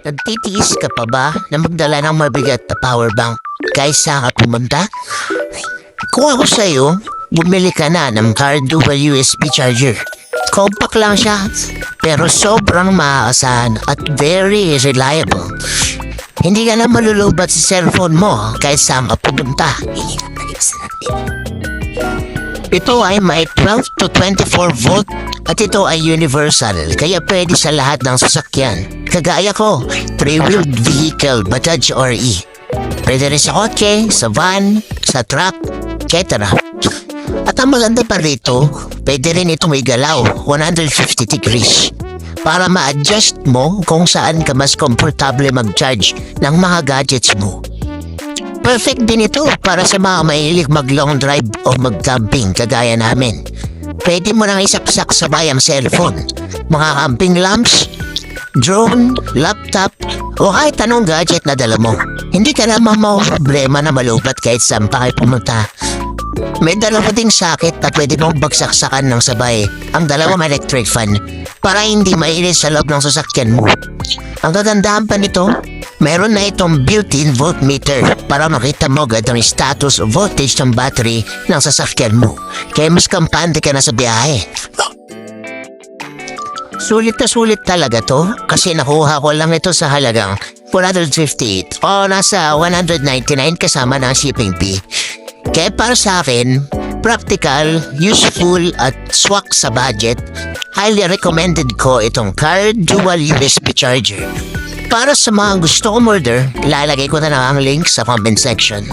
Nagtitiis ka pa ba na magdala ng mabigat na power bank kaysa ka pumunta? Kung ako sa'yo, bumili ka na ng car dual USB charger. Compact lang siya, pero sobrang maaasahan at very reliable. Hindi ka na malulubat sa cellphone mo kahit saan ka pumunta. Ito ay may 12 to 24 volt at ito ay universal kaya pwede sa lahat ng sasakyan. Kagaya ko, 3-wheeled vehicle, Bajaj RE. Pwede rin sa kotse, sa van, sa truck, etc. At ang maganda pa rito, pwede rin itong igalaw 150 degrees para ma-adjust mo kung saan ka mas komportable mag-charge ng mga gadgets mo. Perfect din ito para sa mga mahilig mag-long drive o mag-camping kagaya namin. Pwede mo nang isaksak sabay ang cellphone, mga camping lamps, drone, laptop, o kahit anong gadget na dala mo. Hindi ka naman problema na malubat kahit saan pa kayo pumunta. May dalawa ding sakit na pwede mong bagsaksakan ng sabay ang dalawang electric fan para hindi mainit sa loob ng sasakyan mo. Ang kagandahan pa nito, meron na itong built-in voltmeter para makita mo agad ang status voltage ng battery ng sasakyan mo. Kaya mas kampante ka na sa biyahe. Sulit na sulit talaga to kasi nakuha ko lang ito sa halagang 458 o nasa 199 kasama ng shipping fee. Kaya para sa akin, practical, useful at swak sa budget, highly recommended ko itong car dual USB charger. Para sa mga gusto umorder, lalagay ko na lang ang link sa comment section.